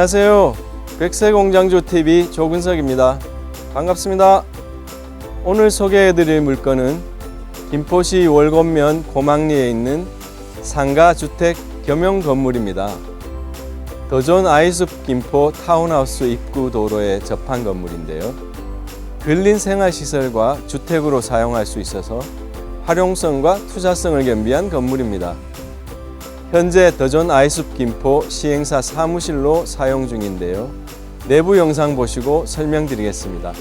안녕하세요. 백세공장주 TV 조근석입니다. 반갑습니다. 오늘 소개해드릴 물건은 김포시 월곡면 고망리에 있는 상가 주택 겸용 건물입니다. 더존 아이숲 김포 타운하우스 입구 도로에 접한 건물인데요. 근린 생활시설과 주택으로 사용할 수 있어서 활용성과 투자성을 겸비한 건물입니다. 현재 더존 아이숲 김포 시행사 사무실로 사용 중인데요. 내부 영상 보시고 설명드리겠습니다.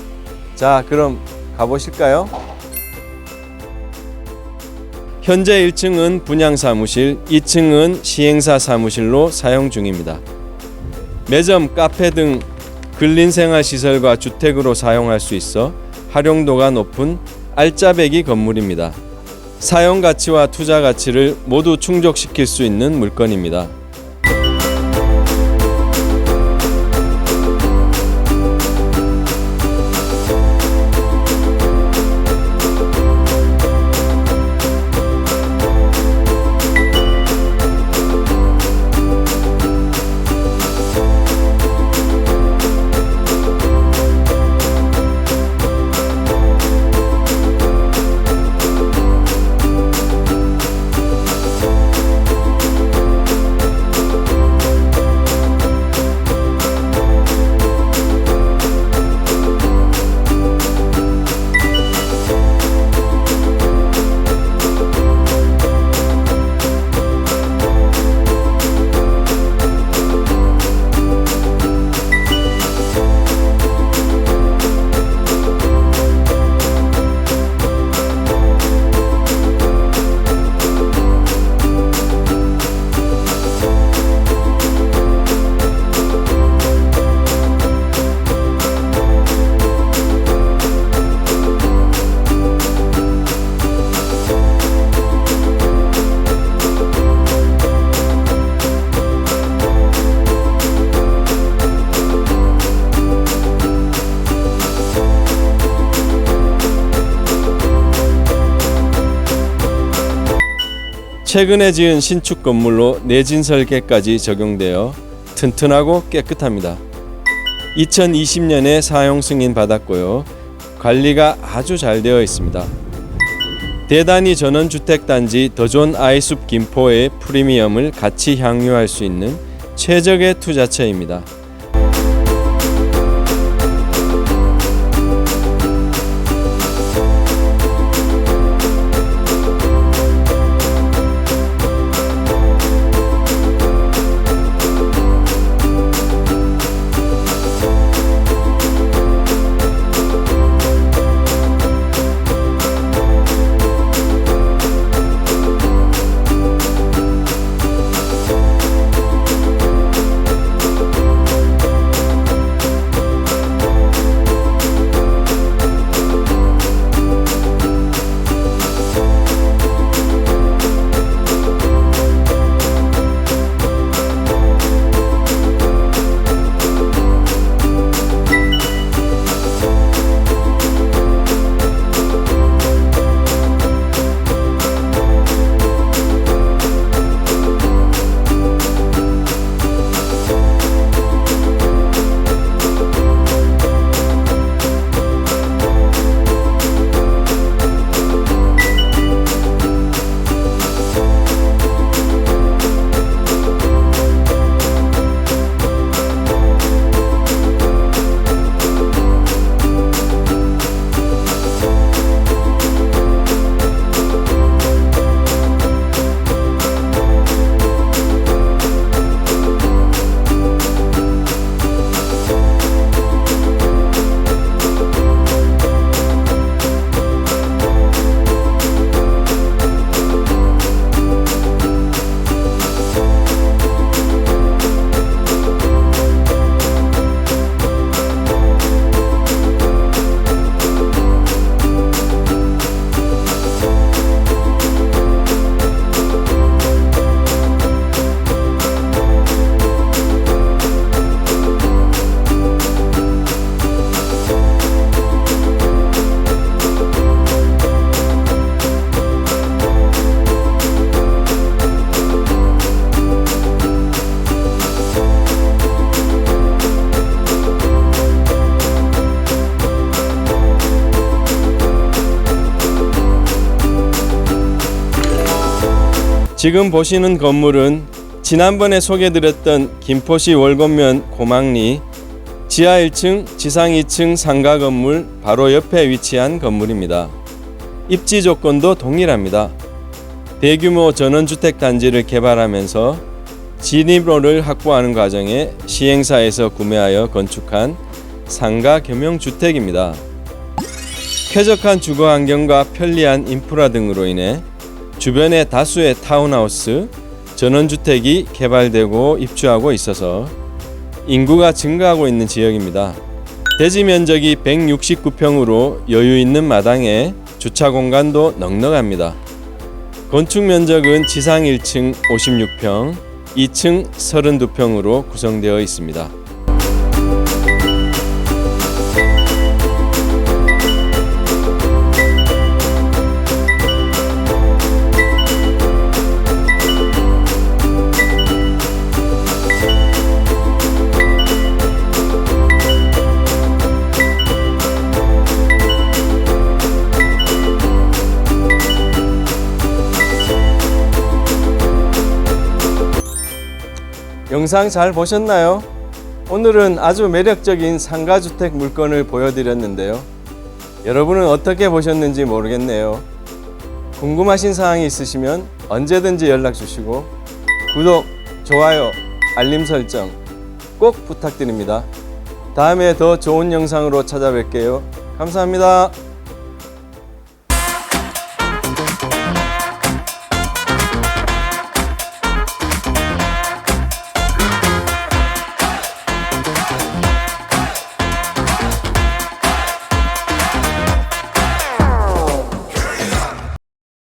자, 그럼 가보실까요? 현재 1층은 분양 사무실, 2층은 시행사 사무실로 사용 중입니다. 매점, 카페 등 근린 생활 시설과 주택으로 사용할 수 있어 활용도가 높은 알짜배기 건물입니다. 사용 가치와 투자 가치를 모두 충족시킬 수 있는 물건입니다. 최근에 지은 신축 건물로 내진 설계까지 적용되어 튼튼하고 깨끗합니다. 2020년에 사용 승인 받았고요. 관리가 아주 잘 되어 있습니다. 대단히 전원주택 단지 더존 아이숲 김포의 프리미엄을 같이 향유할 수 있는 최적의 투자처입니다. 지금 보시는 건물은 지난번에 소개드렸던 김포시 월곡면 고망리 지하 1층, 지상 2층 상가 건물 바로 옆에 위치한 건물입니다. 입지 조건도 동일합니다. 대규모 전원주택 단지를 개발하면서 진입로를 확보하는 과정에 시행사에서 구매하여 건축한 상가 겸용 주택입니다. 쾌적한 주거 환경과 편리한 인프라 등으로 인해 주변에 다수의 타운하우스, 전원주택이 개발되고 입주하고 있어서 인구가 증가하고 있는 지역입니다. 대지 면적이 169평으로 여유 있는 마당에 주차 공간도 넉넉합니다. 건축 면적은 지상 1층 56평, 2층 32평으로 구성되어 있습니다. 영상 잘 보셨나요? 오늘은 아주 매력적인 상가주택 물건을 보여드렸는데요. 여러분은 어떻게 보셨는지 모르겠네요. 궁금하신 사항이 있으시면 언제든지 연락 주시고 구독, 좋아요, 알림 설정 꼭 부탁드립니다. 다음에 더 좋은 영상으로 찾아뵐게요. 감사합니다.